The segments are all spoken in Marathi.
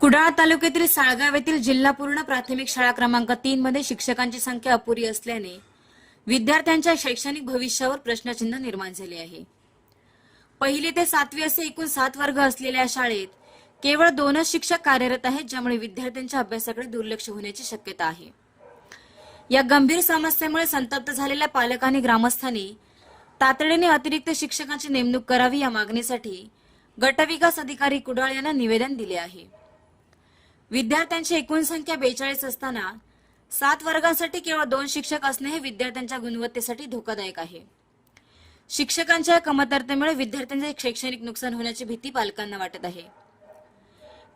कुडाळ तालुक्यातील साळगाव येथील जिल्हापूर्ण प्राथमिक शाळा क्रमांक तीन मध्ये शिक्षकांची संख्या अपुरी असल्याने विद्यार्थ्यांच्या शैक्षणिक भविष्यावर प्रश्नचिन्ह निर्माण झाले आहे. पहिली ते सातवी असे एकूण सात वर्ग असलेल्या शाळेत केवळ दोनच शिक्षक कार्यरत आहेत ज्यामुळे विद्यार्थ्यांच्या अभ्यासाकडे दुर्लक्ष होण्याची शक्यता आहे. या गंभीर समस्येमुळे संतप्त झालेल्या पालक आणि ग्रामस्थांनी तातडीने अतिरिक्त शिक्षकांची नेमणूक करावी या मागणीसाठी गटविकास अधिकारी कुडाळ यांना निवेदन दिले आहे. विद्यार्थ्यांची एकूण संख्या बेचाळीस असताना सात वर्गांसाठी केवळ दोन शिक्षक असणे हे विद्यार्थ्यांच्या गुणवत्तेसाठी धोकादायक आहे. शिक्षकांच्या कमतरतेमुळे विद्यार्थ्यांचे शैक्षणिक नुकसान होण्याची भीती पालकांना वाटत आहे.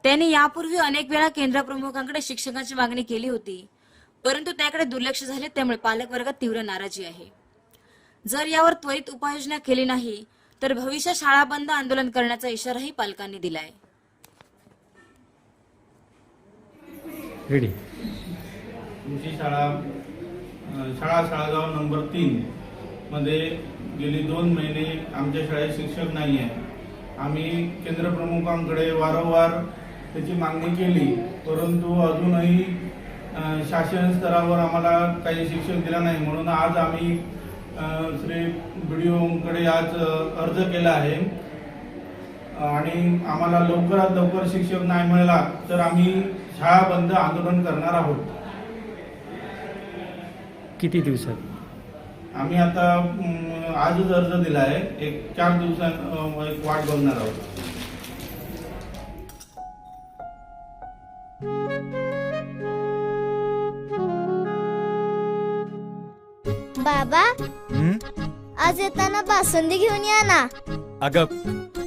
त्यांनी यापूर्वी अनेक वेळा केंद्र प्रमुखांकडे शिक्षकांची मागणी केली होती परंतु त्याकडे दुर्लक्ष झाले त्यामुळे पालक वर्गात तीव्र नाराजी आहे. जर यावर त्वरित उपाययोजना केली नाही तर भविष्य शाळा बंद आंदोलन करण्याचा इशाराही पालकांनी दिलाय. रेडी तुमची शाळा शाळा शाळा शाळागाव नंबर तीन मध्ये गेली दोन महिने आमच्या शाळेत शिक्षक नाही आहे. आम्ही केंद्र प्रमुखांकडे वारंवार त्याची मागणी केली परंतु अजूनही शासन स्तरावर आम्हाला काही शिक्षक दिला नाही. म्हणून आज आम्ही श्री बी डी ओकडे आज अर्ज केला आहे. आणि आम्हाला लवकरात लवकर शिक्षक नाही मिळाला तर आम्ही शाळा बंद आंदोलन करणार आहोत. किती दिवसात? आम्ही आता आजच अर्ज दिला आहे एक चार दिवसां एक वाट बघणार आहोत. बाबा हं? आज येताना बासुंदी घेऊन या ना. अगं